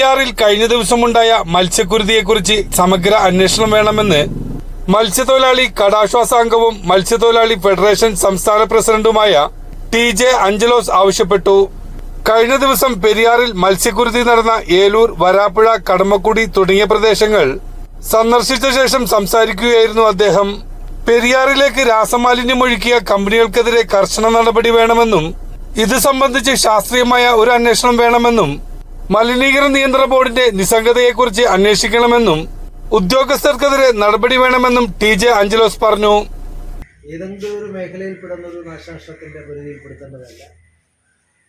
പെരിയാറിൽ കഴിഞ്ഞ ദിവസമുണ്ടായ മത്സ്യക്കുരുതിയെക്കുറിച്ച് സമഗ്ര അന്വേഷണം വേണമെന്ന് മത്സ്യത്തൊഴിലാളി കടാശ്വാസ അംഗവും മത്സ്യത്തൊഴിലാളി ഫെഡറേഷൻ സംസ്ഥാന പ്രസിഡന്റുമായ ടി ജെ അഞ്ചലോസ് ആവശ്യപ്പെട്ടു. കഴിഞ്ഞ ദിവസം പെരിയാറിൽ മത്സ്യക്കുരുതി നടന്ന ഏലൂർ വരാപ്പുഴ കടമക്കുടി തുടങ്ങിയ പ്രദേശങ്ങൾ സന്ദർശിച്ച ശേഷം സംസാരിക്കുകയായിരുന്നു അദ്ദേഹം. പെരിയാറിലേക്ക് രാസമാലിന്യം ഒഴുക്കിയ കമ്പനികൾക്കെതിരെ കർശന നടപടി വേണമെന്നും ഇത് സംബന്ധിച്ച് ശാസ്ത്രീയമായ ഒരു അന്വേഷണം വേണമെന്നും മലിനീകരണ നിയന്ത്രണ ബോർഡിന്റെ നിസ്സംഗതയെക്കുറിച്ച് അന്വേഷിക്കണമെന്നും ഉദ്യോഗസ്ഥർക്കെതിരെ നടപടി വേണമെന്നും ടി ജെ അഞ്ചലോസ് പറഞ്ഞു. ഏതെങ്കിലും ഒരു മേഖലയിൽപ്പെടുന്ന ഒരു നാശനഷ്ടത്തിന്റെ പരിധിയിൽപ്പെടുത്തേണ്ടതല്ല.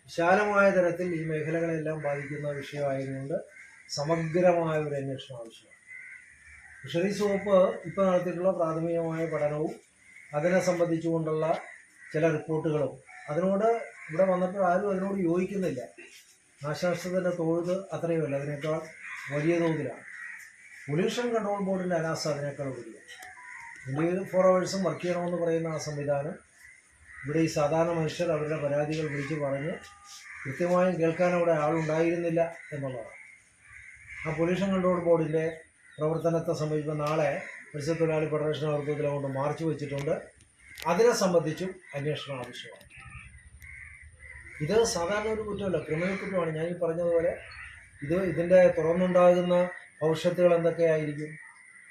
വിശാലമായ തരത്തിൽ ഈ മേഖലകളെല്ലാം ബാധിക്കുന്ന വിഷയമായതുകൊണ്ട് സമഗ്രമായ ഒരു അന്വേഷണം ആവശ്യമാണ്. ഫിഷറീസ് വകുപ്പ് ഇപ്പോൾ നടത്തിയിട്ടുള്ള പ്രാഥമികമായ പഠനവും അതിനെ സംബന്ധിച്ചുകൊണ്ടുള്ള ചില റിപ്പോർട്ടുകളും അതിനോട് ഇവിടെ വന്നപ്പോൾ ആരും അതിനോട് യോജിക്കുന്നില്ല. നാശനഷ്ടത്തിന്റെ തോത് അത്രയുമല്ല. അതിനേക്കാൾ വലിയ തോതിലാണ്. പൊല്യൂഷൻ കൺട്രോൾ ബോർഡിന്റെ അനാസ അതിനേക്കാൾ വലിയ. ഇന്ത്യയിൽ ഫോർ അവേഴ്സും വർക്ക് ചെയ്യണമെന്ന് പറയുന്ന ആ സംവിധാനം ഇവിടെ ഈ സാധാരണ മനുഷ്യർ അവരുടെ പരാതികൾ വിളിച്ചു പറഞ്ഞ് കൃത്യമായും കേൾക്കാൻ അവിടെ ആളുണ്ടായിരുന്നില്ല എന്നുള്ളതാണ്. ആ പൊല്യൂഷൻ കൺട്രോൾ ബോർഡിന്റെ പ്രവർത്തനത്തെ സംബന്ധിച്ച് നാളെ മത്സ്യത്തൊഴിലാളി ഫെഡറേഷൻ നേതൃത്വത്തിൽ അതുകൊണ്ട് മാർച്ച് വെച്ചിട്ടുണ്ട്. അതിനെ സംബന്ധിച്ചും അന്വേഷണം ആവശ്യമാണ്. ഇത് സാധാരണ ഒരു കുറ്റമല്ല. ക്രിമിനൽ കുറ്റമാണ്. ഞാൻ ഈ പറഞ്ഞതുപോലെ ഇത് ഇതിന്റെ തുറന്നുണ്ടാകുന്ന ഭവിഷ്യത്തുകൾ എന്തൊക്കെയായിരിക്കും?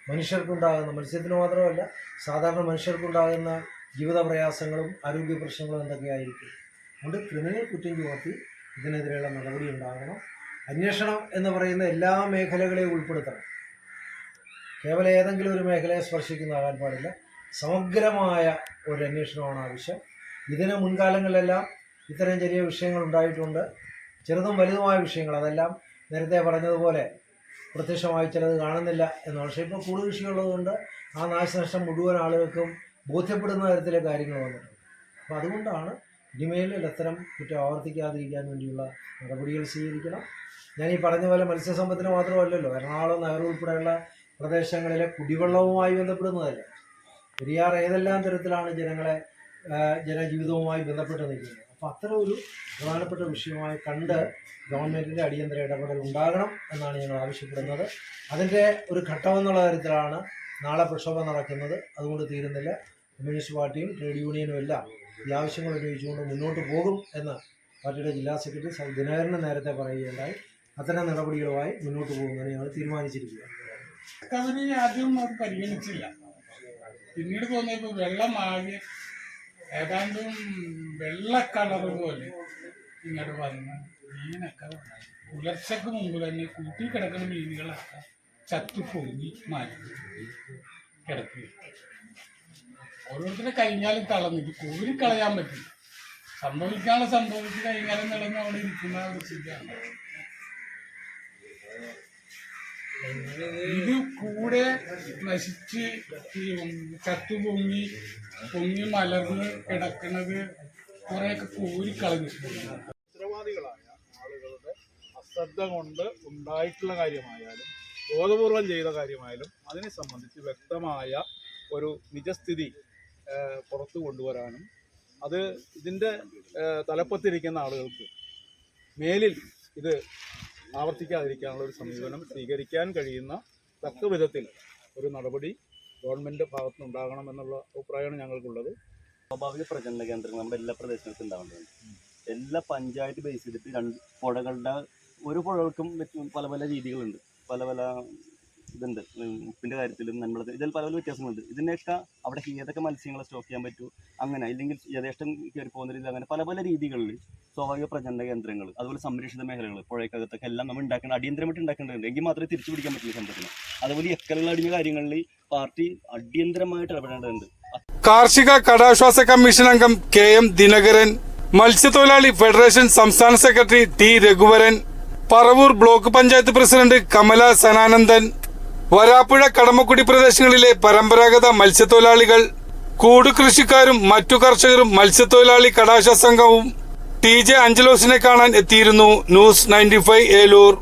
മനുഷ്യർക്കുണ്ടാകുന്ന മത്സ്യത്തിന് മാത്രമല്ല സാധാരണ മനുഷ്യർക്കുണ്ടാകുന്ന ജീവിത പ്രയാസങ്ങളും ആരോഗ്യ പ്രശ്നങ്ങളും എന്തൊക്കെയായിരിക്കും? അതുകൊണ്ട് ക്രിമിനൽ കുറ്റം ചുമത്തി ഇതിനെതിരെയുള്ള നടപടി ഉണ്ടാകണം. അന്വേഷണം എന്ന് പറയുന്ന എല്ലാ മേഖലകളെയും ഉൾപ്പെടുത്തണം. കേവലം ഏതെങ്കിലും ഒരു മേഖലയെ സ്പർശിക്കുന്നതാകാൻ പാടില്ല. സമഗ്രമായ ഒരു അന്വേഷണമാണ് ആവശ്യം. ഇതിന് മുൻകാലങ്ങളിലെല്ലാം ഇത്തരം ചെറിയ വിഷയങ്ങൾ ഉണ്ടായിട്ടുണ്ട്. ചെറുതും വലുതുമായ വിഷയങ്ങൾ അതെല്ലാം നേരത്തെ പറഞ്ഞതുപോലെ പ്രത്യക്ഷമായി ചിലത് കാണുന്നില്ല എന്ന് പക്ഷേ ഇപ്പോൾ കൂടുതൽ വിഷയമുള്ളതുകൊണ്ട് ആ നാശനഷ്ടം മുഴുവൻ ആളുകൾക്കും ബോധ്യപ്പെടുന്ന തരത്തിലെ കാര്യങ്ങൾ വന്നിട്ടുണ്ട്. അപ്പോൾ അതുകൊണ്ടാണ് ഇനിമേലിൽ അത്തരം കുറ്റം ആവർത്തിക്കാതിരിക്കാൻ വേണ്ടിയുള്ള നടപടികൾ സ്വീകരിക്കണം. ഞാൻ ഈ പറഞ്ഞ പോലെ മത്സ്യസമ്പത്തിന് മാത്രമല്ലല്ലോ എറണാകുളം നഗരം ഉൾപ്പെടെയുള്ള പ്രദേശങ്ങളിലെ കുടിവെള്ളവുമായി ബന്ധപ്പെടുന്നതല്ല. പെരിയാർ ഏതെല്ലാം തരത്തിലാണ് ജനങ്ങളെ ജനജീവിതവുമായി ബന്ധപ്പെട്ട് നിൽക്കുന്നത്? അപ്പോൾ അത്തരം ഒരു പ്രധാനപ്പെട്ട വിഷയമായി കണ്ട് ഗവൺമെന്റിന്റെ അടിയന്തര ഇടപെടൽ ഉണ്ടാകണം എന്നാണ് ഞങ്ങൾ ആവശ്യപ്പെടുന്നത്. അതിന്റെ ഒരു ഘട്ടമെന്നുള്ള കാര്യത്തിലാണ് നാളെ പ്രക്ഷോഭം നടക്കുന്നത്. അതുകൊണ്ട് തീരുന്നില്ല. കമ്മ്യൂണിസ്റ്റ് പാർട്ടിയും ട്രേഡ് യൂണിയനും എല്ലാം ഈ ആവശ്യങ്ങൾ ഉന്നയിച്ചുകൊണ്ട് മുന്നോട്ട് പോകും എന്ന് പാർട്ടിയുടെ ജില്ലാ സെക്രട്ടറി സൗ ദിനകരന് നേരത്തെ പറയുകയുണ്ടായി. അത്തരം നടപടികളുമായി മുന്നോട്ട് പോകുന്നതിന് ഞങ്ങൾ തീരുമാനിച്ചിരിക്കുകയാണ്. അവർ ആദ്യം അത് പരിഗണിച്ചില്ല. പിന്നീട് തോന്നിയപ്പോൾ വെള്ളം ആകെ ഏതാണ്ടും വെള്ള പോലെ ഇങ്ങോട്ട് വന്ന് മീനൊക്കെ പുലർച്ചക്ക് മുമ്പ് തന്നെ കൂട്ടി കിടക്കുന്ന മീനുകളൊക്കെ ചത്തു പൊങ്ങി മാറ്റി കിടക്കുക ഓരോരുത്തരെ കഴിഞ്ഞാലും തളർന്നിട്ട് കളയാൻ പറ്റില്ല. സംഭവിക്കാനുള്ള സംഭവിച്ച് കഴിഞ്ഞാലും നടന്ന് അവിടെ ഇരിക്കുന്ന ഒരു സ്ഥിതിയാണ്. ഇത് കൂടെ നശിച്ച് ഈ ചത്തു പൊങ്ങി മലർന്ന് കിടക്കുന്നത് കുറെയൊക്കെ കോരിക്കളഞ്ഞു ഉത്തരവാദികളായ ആളുകളുടെ അശ്രദ്ധ കൊണ്ട് ഉണ്ടായിട്ടുള്ള കാര്യമായാലും ബോധപൂർവം ചെയ്ത കാര്യമായാലും അതിനെ സംബന്ധിച്ച് വ്യക്തമായ ഒരു നിജസ്ഥിതി പുറത്തു കൊണ്ടുവരാനും അത് ഇതിന്റെ തലപ്പത്തിരിക്കുന്ന ആളുകൾക്ക് മേലിൽ ഇത് ആവർത്തിക്കാതിരിക്കാനുള്ള ഒരു സമീപനം സ്വീകരിക്കാൻ കഴിയുന്ന തക്ക വിധത്തിൽ ഒരു നടപടി ഗവൺമെന്റ് ഭാഗത്തുനിന്ന് ഉണ്ടാകണമെന്നുള്ള അഭിപ്രായമാണ് ഞങ്ങൾക്കുള്ളത്. സ്വാഭാവിക പ്രചരണ കേന്ദ്രങ്ങൾ നമ്മുടെ എല്ലാ പ്രദേശത്തും ഉണ്ടാവേണ്ടതുണ്ട് എല്ലാ പഞ്ചായത്ത് ബേസ് ചെയ്തിട്ട് രണ്ട് പുഴകളുടെ ഒരു പുഴകൾക്കും പല പല രീതികളുണ്ട്. പല പല ഇതുണ്ട്. ഉപ്പിന്റെ കാര്യത്തിലും നമ്മളത് ഇതിൽ പല പല വ്യത്യാസങ്ങളുണ്ട്. ഇതിനൊക്കെ അവിടെ ഏതൊക്കെ മത്സ്യങ്ങളെ സ്റ്റോക്ക് ചെയ്യാൻ പറ്റൂ അങ്ങനെ ഇല്ലെങ്കിൽ യഥേഷ്ടം കയറി പോകുന്ന രീതിയിൽ അങ്ങനെ പല പല രീതികളിൽ സ്വാഭാവിക പ്രജനന കേന്ദ്രങ്ങൾ അതുപോലെ സംരക്ഷിത മേഖലകൾ പുഴയ്ക്കകത്തൊക്കെ എല്ലാം നമ്മൾ ഉണ്ടാക്കേണ്ട അടിയന്തരമായിട്ട് ഉണ്ടാക്കേണ്ടതുണ്ട്. എങ്കിൽ മാത്രമേ തിരിച്ചു പിടിക്കാൻ പറ്റുള്ളൂ സംഭവത്തിന്. അതുപോലെ എക്കലുള്ള അടിഞ്ഞ കാര്യങ്ങളിൽ പാർട്ടി അടിയന്തരമായിട്ട് ഇടപെടേണ്ടതുണ്ട്. കാർഷിക കടാശ്വാസ കമ്മീഷൻ അംഗം കെ എം ദിനകരൻ മത്സ്യത്തൊഴിലാളി ഫെഡറേഷൻ സംസ്ഥാന secretary T Raghuvaran Paravur block panchayat president Kamala Sananandan Varappuzha Kadamakkudi പ്രദേശങ്ങളിലെ പരമ്പരാഗത മത്സ്യത്തൊഴിലാളികൾ കൂടുകൃഷിക്കാരും മറ്റു കർഷകരും മത്സ്യത്തൊഴിലാളി കടാശ സംഘവും ടി ജെ അഞ്ചലോസിനെ കാണാൻ എത്തിയിരുന്നു ന്യൂസ് നയന്റി ഫൈവ് ഏലൂർ.